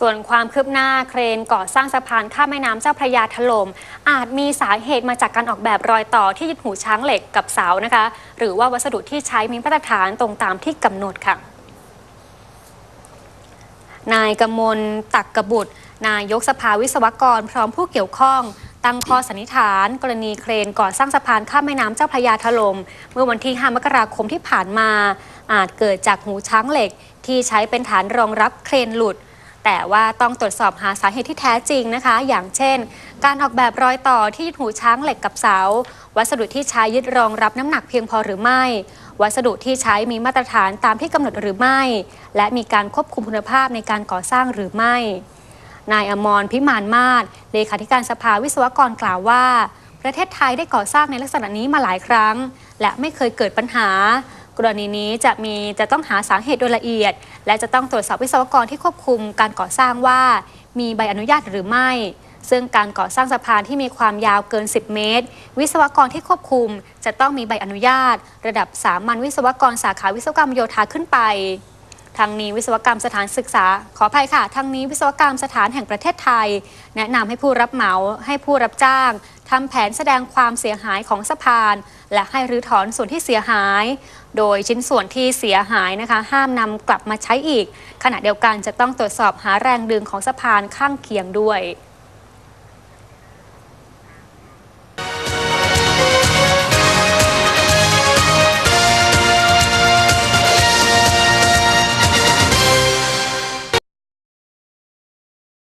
ส่วนความคืบหน้าเครนก่อสร้างสะพานข้ามแม่น้ำเจ้าพระยาถล่มอาจมีสาเหตุมาจากการออกแบบรอยต่อที่ยึดหูช้างเหล็กกับเสานะคะ หรือว่าวัสดุที่ใช้มีมาตรฐานตรงตามที่กำหนดค่ะนายกมลตักกบุตร นายกสภาวิศวกร พร้อมผู้เกี่ยวข้องตั้งข้อสันนิษฐาน กรณีเครนก่อสร้างสะพานข้ามแม่น้ำเจ้าพระยาถล่มเมื่อวันที่ 5 มกราคมที่ผ่านมา อาจเกิดจากหูช้างเหล็กที่ใช้เป็นฐานรองรับเครนหลุด แต่ว่าต้องตรวจสอบหาสาเหตุที่แท้จริงนะคะ อย่างเช่น การออกแบบรอยต่อที่หูช้างเหล็กกับเสา วัสดุที่ใช้ยึดรองรับน้ำหนักเพียงพอหรือไม่ วัสดุที่ใช้มีมาตรฐานตามที่กำหนดหรือไม่ และมีการควบคุมคุณภาพในการก่อสร้างหรือไม่ นายอมรพิมานมาศเลขาธิการสภาวิศวกรกล่าวว่า ประเทศไทยได้ก่อสร้างในลักษณะนี้มาหลายครั้ง และไม่เคยเกิดปัญหา กรณีนี้จะมีจะต้องหาสาเหตุโดยละเอียด และจะต้องตรวจสอบวิศวกรที่ควบคุมการก่อสร้างว่า มีใบอนุญาตหรือไม่ ซึ่งการก่อสร้างสะพานที่มีความยาวเกิน 10 เมตร วิศวกรที่ควบคุม จะต้องมีใบอนุญาต ระดับสามัญวิศวกรสาขาวิศวกรรมโยธาขึ้นไปทางนี้วิศวกรรมสถานศึกษา ขออภัยค่ะทางนี้วิศวกรรมสถานแห่งประเทศไทย แนะนำให้ผู้รับเหมาให้ผู้รับจ้าง ทำแผนแสดงความเสียหายของสะพาน และให้รื้อถอนส่วนที่เสียหาย โดยชิ้นส่วนที่เสียหายนะคะ ห้ามนำกลับมาใช้อีก ขณะเดียวกันจะต้องตรวจสอบหาแรงดึงของสะพานข้างเคียงด้วย